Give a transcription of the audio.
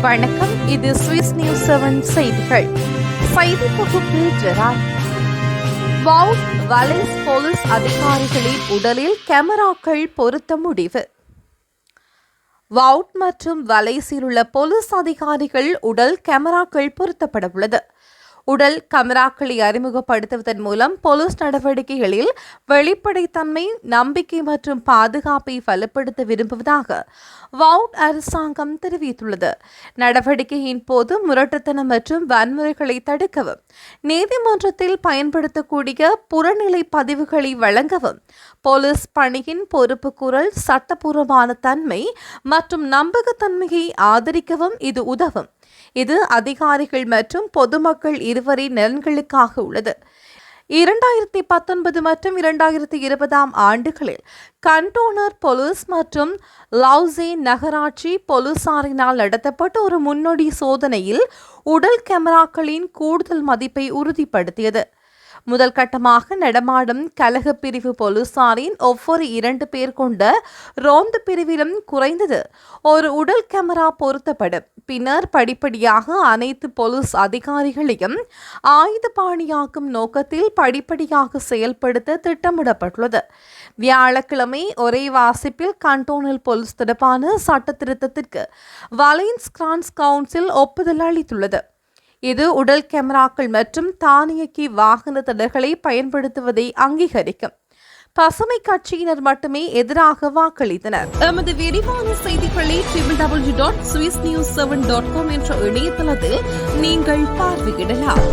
வணக்கம். இது Swiss news seven செய்திகள். செய்தி தொகுப்பு ஜெரால். வவுட் வலேஸ் போலீஸ் அதிகாரிகளின் உடலில் கேமராக்கள் பொருத்த முடிவு. வவுட் மற்றும் வலேஸில் உள்ள போலீஸ் அதிகாரிகள் உடல் கேமராக்கள் பொருத்தப்பட உள்ளது. உடல் கமராக்களை அறிமுகப்படுத்துவதன் மூலம் போலீஸ் நடவடிக்கைகளில் வெளிப்படைத்தன்மை நம்பிக்கை மற்றும் பாதுகாப்பை வலுப்படுத்த விரும்புவதாக வவுட் அரசாங்கம் தெரிவித்துள்ளது. நடவடிக்கையின் போது முரட்டுத்தனம் மற்றும் வன்முறைகளை தடுக்கவும் நீதிமன்றத்தில் பயன்படுத்தக்கூடிய புறநிலை பதிவுகளை வழங்கவும் போலீஸ் பணியின் பொறுப்புக்கூறல் சட்டப்பூர்வமான தன்மை மற்றும் நம்பகத்தன்மையை ஆதரிக்கவும் இது உதவும். இது அதிகாரிகள் மற்றும் பொதுமக்கள் இருவரின் நலன்களுக்காக உள்ளது. இரண்டாயிரத்தி பத்தொன்பது மற்றும் இரண்டாயிரத்தி இருபதாம் ஆண்டுகளில் கண்டோனர் பொலிஸ் மற்றும் லவுசே நகராட்சி பொலிசாரினால் நடத்தப்பட்ட ஒரு முன்னோடி சோதனையில் உடல் கேமராக்களின் கூடுதல் மதிப்பை உறுதிப்படுத்தியது. முதல் கட்டமாக நடமாடும் கலக பிரிவு போலீசாரின் ஒவ்வொரு இரண்டு பேர் கொண்ட ரோந்து பிரிவிலும் குறைந்தது ஒரு உடல் கேமரா பொருத்தப்படும். பின்னர் படிப்படியாக அனைத்து போலீஸ் அதிகாரிகளையும் ஆயுத பாணியாக்கும் நோக்கத்தில் படிப்படியாக செயல்படுத்த திட்டமிடப்பட்டுள்ளது. வியாழக்கிழமை ஒரே வாசிப்பில் கண்டோனல் போலீஸ் தொடர்பான சட்ட திருத்தத்திற்கு வலைன்ஸ் கிரான்ஸ் கவுன்சில் ஒப்புதல் அளித்துள்ளது. இது உடல் கேமராக்கள் மற்றும் தானியக்கி வாகன தடர்களை பயன்படுத்துவதை அங்கீகரிக்கும். பசுமை கட்சியினர் மட்டுமே எதிராக வாக்களித்தனர். எமது விரிவான செய்திகளை triple W dot Swiss news seven dot com என்ற இணையதளத்தில் நீங்கள் பார்வையிடலாம்.